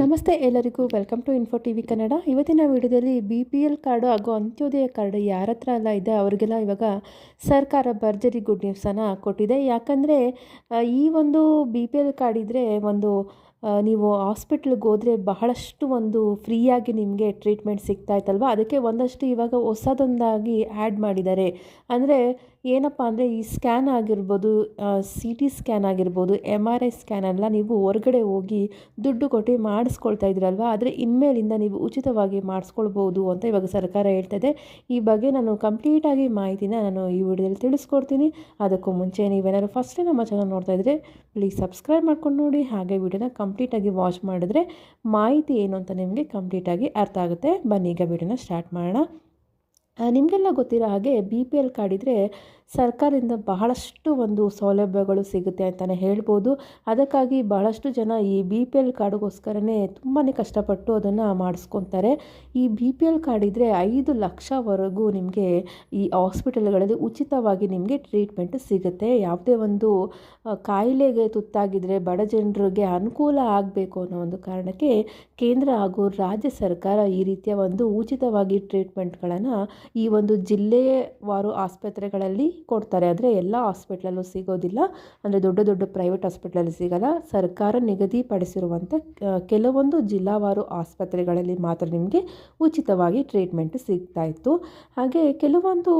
ನಮಸ್ತೆ ಎಲ್ಲರಿಗೂ welcome to info T V Kannada ಇವತ್ತಿನ ವಿಡಿಯೋದಲ್ಲಿ ಬಿ ಪಿ ಎಲ್ ಕಾರ್ಡು ಹಾಗೂ ಅಂತ್ಯೋದಯ ಕಾರ್ಡ್ ಯಾರ ಹತ್ರ ಎಲ್ಲ ಇದೆ, ಅವರಿಗೆಲ್ಲ ಇವಾಗ ಸರ್ಕಾರ ಭರ್ಜರಿ ಗುಡ್ ನ್ಯೂಸನ್ನು ಕೊಟ್ಟಿದೆ. ಯಾಕಂದರೆ ಈ ಒಂದು ಬಿ ಪಿ ಎಲ್ ಕಾರ್ಡ್ ಇದ್ದರೆ ಒಂದು ನೀವು ಹಾಸ್ಪಿಟ್ಲಿಗೆ ಹೋದರೆ ಬಹಳಷ್ಟು ಒಂದು ಫ್ರೀಯಾಗಿ ನಿಮಗೆ ಟ್ರೀಟ್ಮೆಂಟ್ ಸಿಗ್ತಾ ಇತ್ತಲ್ವ? ಅದಕ್ಕೆ ಒಂದಷ್ಟು ಇವಾಗ ಹೊಸದೊಂದಾಗಿ ಆ್ಯಡ್ ಮಾಡಿದ್ದಾರೆ. ಅಂದರೆ ಏನಪ್ಪ ಅಂದರೆ ಈ ಸ್ಕ್ಯಾನ್ ಆಗಿರ್ಬೋದು ಸಿ ಟಿ ಸ್ಕ್ಯಾನ್ ಆಗಿರ್ಬೋದು, ಎಂ ಆರ್ ಐ ಸ್ಕ್ಯಾನ್ ಎಲ್ಲ ನೀವು ಹೊರಗಡೆ ಹೋಗಿ ದುಡ್ಡು ಕೊಟ್ಟು ಮಾಡಿಸ್ಕೊಳ್ತಾ ಇದ್ರಲ್ವ? ಆದರೆ ಇನ್ಮೇಲಿಂದ ನೀವು ಉಚಿತವಾಗಿ ಮಾಡಿಸ್ಕೊಳ್ಬೋದು ಅಂತ ಇವಾಗ ಸರ್ಕಾರ ಹೇಳ್ತದೆ ಈ ಬಗ್ಗೆ ನಾನು ಕಂಪ್ಲೀಟಾಗಿ ಮಾಹಿತಿನ ನಾನು ಈ ವಿಡಿಯೋದಲ್ಲಿ ತಿಳಿಸ್ಕೊಡ್ತೀನಿ. ಅದಕ್ಕೂ ಮುಂಚೆ ನೀವೇನಾದ್ರು ಫಸ್ಟೇ ನಮ್ಮ ಚಾನಲ್ ನೋಡ್ತಾ ಇದ್ದರೆ ಪ್ಲೀಸ್ ಸಬ್ಸ್ಕ್ರೈಬ್ ಮಾಡ್ಕೊಂಡು ನೋಡಿ. ಹಾಗೆ ವಿಡಿಯೋನ ಕಂಪ್ಲೀಟಾಗಿ ವಾಚ್ ಮಾಡಿದ್ರೆ ಮಾಹಿತಿ ಏನು ಅಂತ ನಿಮಗೆ ಕಂಪ್ಲೀಟಾಗಿ ಅರ್ಥ ಆಗುತ್ತೆ. ಬನ್ನಿ, ಈಗ ವಿಡಿಯೋನ ಸ್ಟಾರ್ಟ್ ಮಾಡೋಣ. ನಿಮಗೆಲ್ಲ ಗೊತ್ತಿರೋ ಹಾಗೆ ಬಿ ಪಿ ಎಲ್ ಕಾರ್ಡ್ ಇದ್ದರೆ ಸರ್ಕಾರದಿಂದ ಬಹಳಷ್ಟು ಒಂದು ಸೌಲಭ್ಯಗಳು ಸಿಗುತ್ತೆ ಅಂತಲೇ ಹೇಳ್ಬೋದು. ಅದಕ್ಕಾಗಿ ಬಹಳಷ್ಟು ಜನ ಈ ಬಿ ಪಿ ಎಲ್ ಕಾರ್ಡ್ಗೋಸ್ಕರನೇ ತುಂಬಾ ಕಷ್ಟಪಟ್ಟು ಅದನ್ನು ಮಾಡಿಸ್ಕೊತಾರೆ. ಈ ಬಿ ಪಿ ಎಲ್ ಕಾರ್ಡ್ ಇದ್ದರೆ ಐದು ಲಕ್ಷವರೆಗೂ ನಿಮಗೆ ಈ ಹಾಸ್ಪಿಟಲ್ಗಳಲ್ಲಿ ಉಚಿತವಾಗಿ ನಿಮಗೆ ಟ್ರೀಟ್ಮೆಂಟ್ ಸಿಗುತ್ತೆ. ಯಾವುದೇ ಒಂದು ಕಾಯಿಲೆಗೆ ತುತ್ತಾಗಿದ್ದರೆ ಬಡ ಜನರಿಗೆ ಅನುಕೂಲ ಆಗಬೇಕು ಅನ್ನೋ ಒಂದು ಕಾರಣಕ್ಕೆ ಕೇಂದ್ರ ಹಾಗೂ ರಾಜ್ಯ ಸರ್ಕಾರ ಈ ರೀತಿಯ ಒಂದು ಉಚಿತವಾಗಿ ಟ್ರೀಟ್ಮೆಂಟ್ಗಳನ್ನು ಈ ಒಂದು ಜಿಲ್ಲೆವಾರು ಆಸ್ಪತ್ರೆಗಳಲ್ಲಿ ಕೊಡ್ತಾರೆ. ಆದರೆ ಎಲ್ಲ ಹಾಸ್ಪಿಟ್ಲಲ್ಲೂ ಸಿಗೋದಿಲ್ಲ. ಅಂದರೆ ದೊಡ್ಡ ದೊಡ್ಡ ಪ್ರೈವೇಟ್ ಹಾಸ್ಪಿಟ್ಲಲ್ಲಿ ಸಿಗಲ್ಲ. ಸರ್ಕಾರ ನಿಗದಿಪಡಿಸಿರುವಂಥ ಕೆಲವೊಂದು ಜಿಲ್ಲಾವಾರು ಆಸ್ಪತ್ರೆಗಳಲ್ಲಿ ಮಾತ್ರ ನಿಮಗೆ ಉಚಿತವಾಗಿ ಟ್ರೀಟ್ಮೆಂಟ್ ಸಿಗ್ತಾ ಇತ್ತು. ಹಾಗೆ ಕೆಲವೊಂದು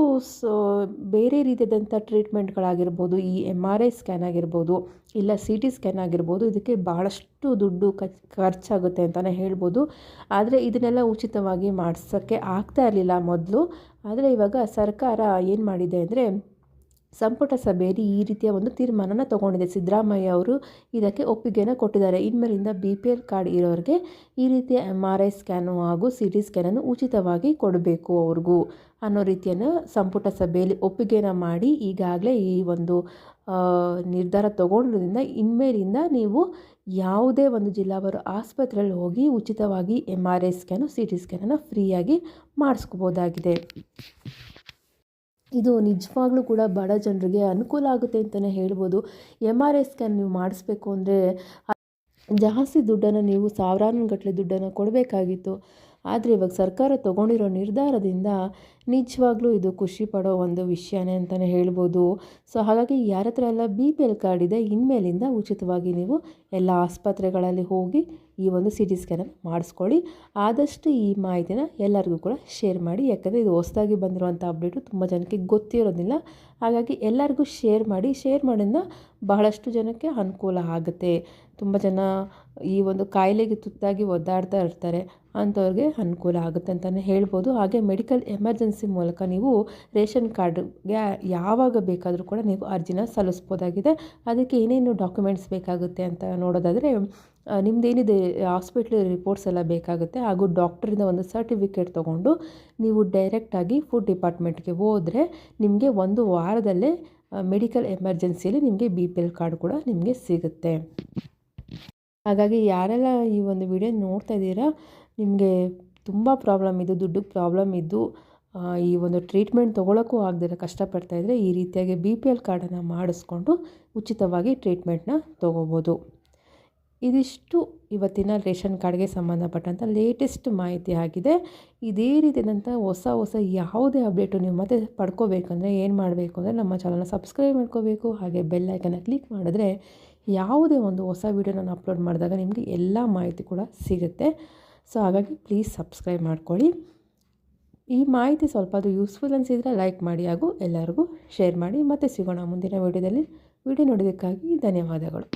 ಬೇರೆ ರೀತಿಯಾದಂಥ ಟ್ರೀಟ್ಮೆಂಟ್ಗಳಾಗಿರ್ಬೋದು, ಈ ಎಂ ಆರ್ ಐ ಸ್ಕ್ಯಾನ್ ಆಗಿರ್ಬೋದು, ಇಲ್ಲ ಸಿ ಟಿ ಸ್ಕ್ಯಾನ್ ಆಗಿರ್ಬೋದು, ಇದಕ್ಕೆ ಭಾಳಷ್ಟು ದುಡ್ಡು ಖರ್ಚ್ ಖರ್ಚಾಗುತ್ತೆ ಅಂತಲೇ ಹೇಳ್ಬೋದು. ಆದರೆ ಇದನ್ನೆಲ್ಲ ಉಚಿತವಾಗಿ ಮಾಡಿಸೋಕ್ಕೆ ಆಗ್ತಾ ಇರಲಿಲ್ಲ ಮೊದಲು. ಆದರೆ ಇವಾಗ ಸರ್ಕಾರ ಏನು ಮಾಡಿದೆ ಅಂದರೆ ಸಂಪುಟ ಸಭೆಯಲ್ಲಿ ಈ ರೀತಿಯ ಒಂದು ತೀರ್ಮಾನನ ತಗೊಂಡಿದೆ. ಸಿದ್ದರಾಮಯ್ಯ ಅವರು ಇದಕ್ಕೆ ಒಪ್ಪಿಗೆನ ಕೊಟ್ಟಿದ್ದಾರೆ. ಇನ್ಮೇಲಿಂದ ಬಿ ಪಿ ಎಲ್ ಕಾರ್ಡ್ ಇರೋರಿಗೆ ಈ ರೀತಿಯ ಎಂ ಆರ್ ಐ ಸ್ಕ್ಯಾನು ಹಾಗೂ ಸಿ ಟಿ ಸ್ಕ್ಯಾನನ್ನು ಉಚಿತವಾಗಿ ಕೊಡಬೇಕು ಅವ್ರಿಗೂ. ಅನ್ನೋ ರೀತಿಯನ್ನು ಸಂಪುಟ ಸಭೆಯಲ್ಲಿ ಒಪ್ಪಿಗೆನ ಮಾಡಿ ಈಗಾಗಲೇ ಈ ಒಂದು ನಿರ್ಧಾರ ತಗೊಂಡ್ರಿಂದ ಇನ್ಮೇಲಿಂದ ನೀವು ಯಾವುದೇ ಒಂದು ಜಿಲ್ಲಾವಾರು ಆಸ್ಪತ್ರೆಯಲ್ಲಿ ಹೋಗಿ ಉಚಿತವಾಗಿ M R I scan C T ಸ್ಕ್ಯಾನನ್ನು ಫ್ರೀಯಾಗಿ ಮಾಡಿಸ್ಕೋಬೋದಾಗಿದೆ. ಇದು ನಿಜವಾಗ್ಲೂ ಕೂಡ ಬಡ ಜನರಿಗೆ ಅನುಕೂಲ ಆಗುತ್ತೆ ಅಂತಲೇ ಹೇಳ್ಬೋದು. ಎಂ ಆರ್ ಐ ಸ್ಕ್ಯಾನ್ ನೀವು ಮಾಡಿಸ್ಬೇಕು ಅಂದರೆ ಜಾಸ್ತಿ ದುಡ್ಡನ್ನು ನೀವು ಸಾವಿರಾರು ಗಟ್ಟಲೆ ದುಡ್ಡನ್ನು ಕೊಡಬೇಕಾಗಿತ್ತು. ಆದರೆ ಇವಾಗ ಸರ್ಕಾರ ತಗೊಂಡಿರೋ ನಿರ್ಧಾರದಿಂದ ನಿಜವಾಗ್ಲೂ ಇದು ಖುಷಿ ಪಡೋ ಒಂದು ವಿಷಯನೇ ಅಂತಲೇ ಹೇಳ್ಬೋದು. ಸೊ ಹಾಗಾಗಿ ಯಾರ ಹತ್ರ ಎಲ್ಲ ಬಿ ಪಿ ಎಲ್ ಕಾರ್ಡ್ ಇದೆ, ಇನ್ಮೇಲಿಂದ ಉಚಿತವಾಗಿ ನೀವು ಎಲ್ಲ ಆಸ್ಪತ್ರೆಗಳಲ್ಲಿ ಹೋಗಿ ಈ ಒಂದು ಸಿ ಟಿ ಸ್ಕ್ಯಾನನ್ನು ಮಾಡಿಸ್ಕೊಳ್ಳಿ. ಆದಷ್ಟು ಈ ಮಾಹಿತಿನ ಎಲ್ಲರಿಗೂ ಕೂಡ ಶೇರ್ ಮಾಡಿ. ಯಾಕಂದರೆ ಇದು ಹೊಸದಾಗಿ ಬಂದಿರುವಂಥ ಅಪ್ಡೇಟು ತುಂಬ ಜನಕ್ಕೆ ಗೊತ್ತಿರೋದಿಲ್ಲ ಹಾಗಾಗಿ ಎಲ್ಲರಿಗೂ ಶೇರ್ ಮಾಡಿ. ಶೇರ್ ಮಾಡೋದ್ರಿಂದ ಬಹಳಷ್ಟು ಜನಕ್ಕೆ ಅನುಕೂಲ ಆಗುತ್ತೆ. ತುಂಬ ಜನ ಈ ಒಂದು ಕಾಯಿಲೆಗೆ ತುತ್ತಾಗಿ ಒದ್ದಾಡ್ತಾ ಇರ್ತಾರೆ. ಅಂಥವ್ರಿಗೆ ಅನುಕೂಲ ಆಗುತ್ತೆ ಅಂತಲೇ ಹೇಳ್ಬೋದು. ಹಾಗೆ ಮೆಡಿಕಲ್ ಎಮರ್ಜೆನ್ಸಿ ಮೂಲಕ ನೀವು ರೇಷನ್ ಕಾರ್ಡ್ಗೆ ಯಾವಾಗ ಬೇಕಾದರೂ ಕೂಡ ನೀವು ಅರ್ಜಿನ ಸಲ್ಲಿಸ್ಬೋದಾಗಿದೆ. ಅದಕ್ಕೆ ಏನೇನು ಡಾಕ್ಯುಮೆಂಟ್ಸ್ ಬೇಕಾಗುತ್ತೆ ಅಂತ ನೋಡೋದಾದರೆ ಆ, ನಿಮ್ದೇನಿದೆ ಹಾಸ್ಪಿಟ್ಲ್ ರಿಪೋರ್ಟ್ಸ್ ಎಲ್ಲ ಬೇಕಾಗುತ್ತೆ. ಹಾಗೂ ಡಾಕ್ಟ್ರಿಂದ ಒಂದು ಸರ್ಟಿಫಿಕೇಟ್ ತೊಗೊಂಡು ನೀವು ಡೈರೆಕ್ಟಾಗಿ ಫುಡ್ ಡಿಪಾರ್ಟ್ಮೆಂಟ್ಗೆ ಹೋದರೆ ನಿಮಗೆ ಒಂದು ವಾರದಲ್ಲೇ ಮೆಡಿಕಲ್ ಎಮರ್ಜೆನ್ಸಿಯಲ್ಲಿ ನಿಮಗೆ ಬಿ ಪಿ ಎಲ್ ಕಾರ್ಡ್ ಕೂಡ ನಿಮಗೆ ಸಿಗುತ್ತೆ. ಹಾಗಾಗಿ ಯಾರೆಲ್ಲ ಈ ಒಂದು ವಿಡಿಯೋ ನೋಡ್ತಾ ಇದ್ದೀರಾ ನಿಮಗೆ ತುಂಬ ಪ್ರಾಬ್ಲಮ್ ಇದ್ದು ದುಡ್ಡು ಪ್ರಾಬ್ಲಮ್ ಇದ್ದು ಈ ಒಂದು ಟ್ರೀಟ್ಮೆಂಟ್ ತೊಗೊಳಕ್ಕೂ ಆಗದಿರೋ ಕಷ್ಟಪಡ್ತಾ ಇದ್ದರೆ ಈ ರೀತಿಯಾಗಿ ಬಿ ಪಿ ಎಲ್ ಕಾರ್ಡನ್ನು ಮಾಡಿಸ್ಕೊಂಡು ಉಚಿತವಾಗಿ ಟ್ರೀಟ್ಮೆಂಟ್ನ ತೊಗೋಬೋದು. ಇದಿಷ್ಟು ಇವತ್ತಿನ ರೇಷನ್ ಕಾರ್ಡ್ಗೆ ಸಂಬಂಧಪಟ್ಟಂಥ ಲೇಟೆಸ್ಟ್ ಮಾಹಿತಿ ಆಗಿದೆ. ಇದೇ ರೀತಿಯಾದಂಥ ಹೊಸ ಹೊಸ ಯಾವುದೇ ಅಪ್ಡೇಟು ನೀವು ಮತ್ತೆ ಪಡ್ಕೋಬೇಕಂದ್ರೆ ಏನು ಮಾಡಬೇಕು ಅಂದರೆ ನಮ್ಮ ಚಾನಲ್ನ ಸಬ್ಸ್ಕ್ರೈಬ್ ಮಾಡ್ಕೋಬೇಕು. ಹಾಗೆ ಬೆಲ್ ಐಕನ್ನ ಕ್ಲಿಕ್ ಮಾಡಿದ್ರೆ ಯಾವುದೇ ಒಂದು ಹೊಸ ವೀಡಿಯೋ ನಾನು ಅಪ್ಲೋಡ್ ಮಾಡಿದಾಗ ನಿಮಗೆ ಎಲ್ಲ ಮಾಹಿತಿ ಕೂಡ ಸಿಗುತ್ತೆ. ಸೊ ಹಾಗಾಗಿ ಪ್ಲೀಸ್ ಸಬ್ಸ್ಕ್ರೈಬ್ ಮಾಡ್ಕೊಳ್ಳಿ. ಈ ಮಾಹಿತಿ ಸ್ವಲ್ಪ ಅದು ಯೂಸ್ಫುಲ್ ಅನಿಸಿದರೆ ಲೈಕ್ ಮಾಡಿ ಹಾಗೂ ಎಲ್ಲರಿಗೂ ಶೇರ್ ಮಾಡಿ. ಮತ್ತೆ ಸಿಗೋಣ ಮುಂದಿನ ವೀಡಿಯೋದಲ್ಲಿ ವಿಡಿಯೋ ನೋಡೋದಕ್ಕಾಗಿ ಧನ್ಯವಾದಗಳು.